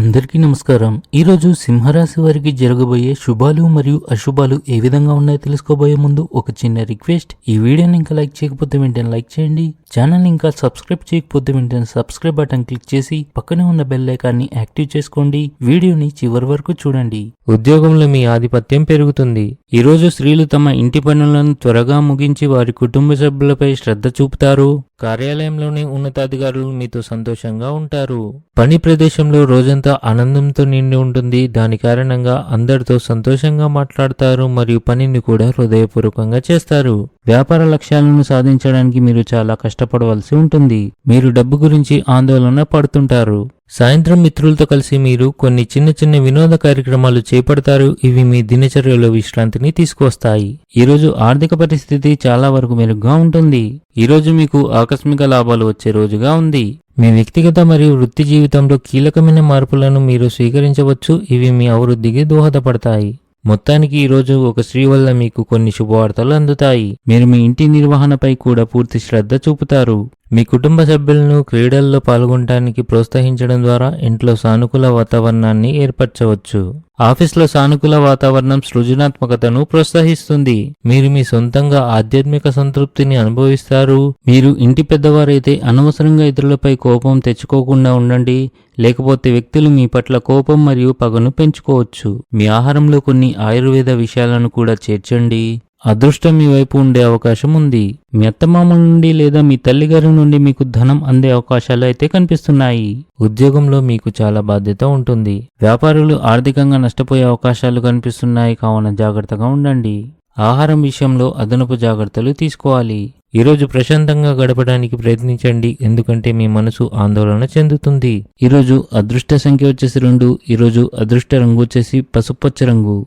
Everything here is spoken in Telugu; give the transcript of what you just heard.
అందరికీ నమస్కారం. ఈరోజు సింహరాశి వారికి జరగబోయే శుభాలు మరియు అశుభాలు ఏ విధంగా ఉన్నాయో తెలుసుకోబోయే ముందు ఒక చిన్న రిక్వెస్ట్. ఈ వీడియోని ఇంకా లైక్ చేయకపోతే వెంటనే లైక్ చేయండి. ఛానల్ ఇంకా సబ్స్క్రైబ్ చేయకపోతే వెంటనే సబ్స్క్రైబ్ బటన్ క్లిక్ చేసి పక్కనే ఉన్న బెల్ ఐకాన్ని యాక్టివ్ చేసుకోండి. వీడియోని చివరి వరకు చూడండి. ఉద్యోగంలో మీ ఆధిపత్యం పెరుగుతుంది. ఈరోజు స్త్రీలు తమ ఇంటి పనులను త్వరగా ముగించి వారి కుటుంబ సభ్యులపై శ్రద్ధ చూపుతారు. కార్యాలయంలోని ఉన్నతాధికారులు మీతో సంతోషంగా ఉంటారు. పని ప్రదేశంలో రోజంతా ఆనందంతో నిండి ఉంటుంది. దాని కారణంగా అందరితో సంతోషంగా మాట్లాడతారు మరియు పనిని కూడా హృదయపూర్వకంగా చేస్తారు. వ్యాపార లక్ష్యాలను సాధించడానికి మీరు చాలా కష్టపడవలసి ఉంటుంది. మీరు డబ్బు గురించి ఆందోళన పడుతుంటారు. సాయంత్రం మిత్రులతో కలిసి మీరు కొన్ని చిన్న చిన్న వినోద కార్యక్రమాలు చేపడతారు. ఇవి మీ దినచర్యలో విశ్రాంతిని తీసుకొస్తాయి ఈరోజు ఆర్థిక పరిస్థితి చాలా వరకు మెరుగ్గా ఉంటుంది. ఈరోజు మీకు ఆకస్మిక లాభాలు వచ్చే రోజుగా ఉంది. మీ వ్యక్తిగత మరియు వృత్తి జీవితంలో కీలకమైన మార్పులను మీరు స్వీకరించవచ్చు. ఇవి మీ అభివృద్ధికి దోహదపడతాయి. మొత్తానికి ఈరోజు ఒక స్త్రీ వల్ల మీకు కొన్ని శుభవార్తలు అందుతాయి. మీరు మీ ఇంటి నిర్వహణపై కూడా పూర్తి శ్రద్ధ చూపుతారు. మీ కుటుంబ సభ్యులను క్రీడల్లో పాల్గొనడానికి ప్రోత్సహించడం ద్వారా ఇంట్లో సానుకూల వాతావరణాన్ని ఏర్పరచవచ్చు. ఆఫీస్లో సానుకూల వాతావరణం సృజనాత్మకతను ప్రోత్సహిస్తుంది. మీరు మీ సొంతంగా ఆధ్యాత్మిక సంతృప్తిని అనుభవిస్తారు. మీరు ఇంటి పెద్దవారైతే అనవసరంగా ఇతరులపై కోపం తెచ్చుకోకుండా ఉండండి. లేకపోతే వ్యక్తులు మీ పట్ల కోపం మరియు పగను పెంచుకోవచ్చు. మీ ఆహారంలో కొన్ని ఆయుర్వేద విషయాలను కూడా చేర్చండి. అదృష్టం మీ వైపు ఉండే అవకాశం ఉంది. మీ అత్తమామల నుండి లేదా మీ తల్లిగారి నుండి మీకు ధనం అందే అవకాశాలు అయితే కనిపిస్తున్నాయి. ఉద్యోగంలో మీకు చాలా బాధ్యత ఉంటుంది. వ్యాపారులు ఆర్థికంగా నష్టపోయే అవకాశాలు కనిపిస్తున్నాయి కావున జాగ్రత్తగా ఉండండి. ఆహారం విషయంలో అదనపు జాగ్రత్తలు తీసుకోవాలి. ఈరోజు ప్రశాంతంగా గడపడానికి ప్రయత్నించండి ఎందుకంటే మీ మనసు ఆందోళన చెందుతుంది. ఈరోజు అదృష్ట సంఖ్య వచ్చేసి రెండు ఈరోజు అదృష్ట రంగు వచ్చేసి పసుపచ్చ రంగు.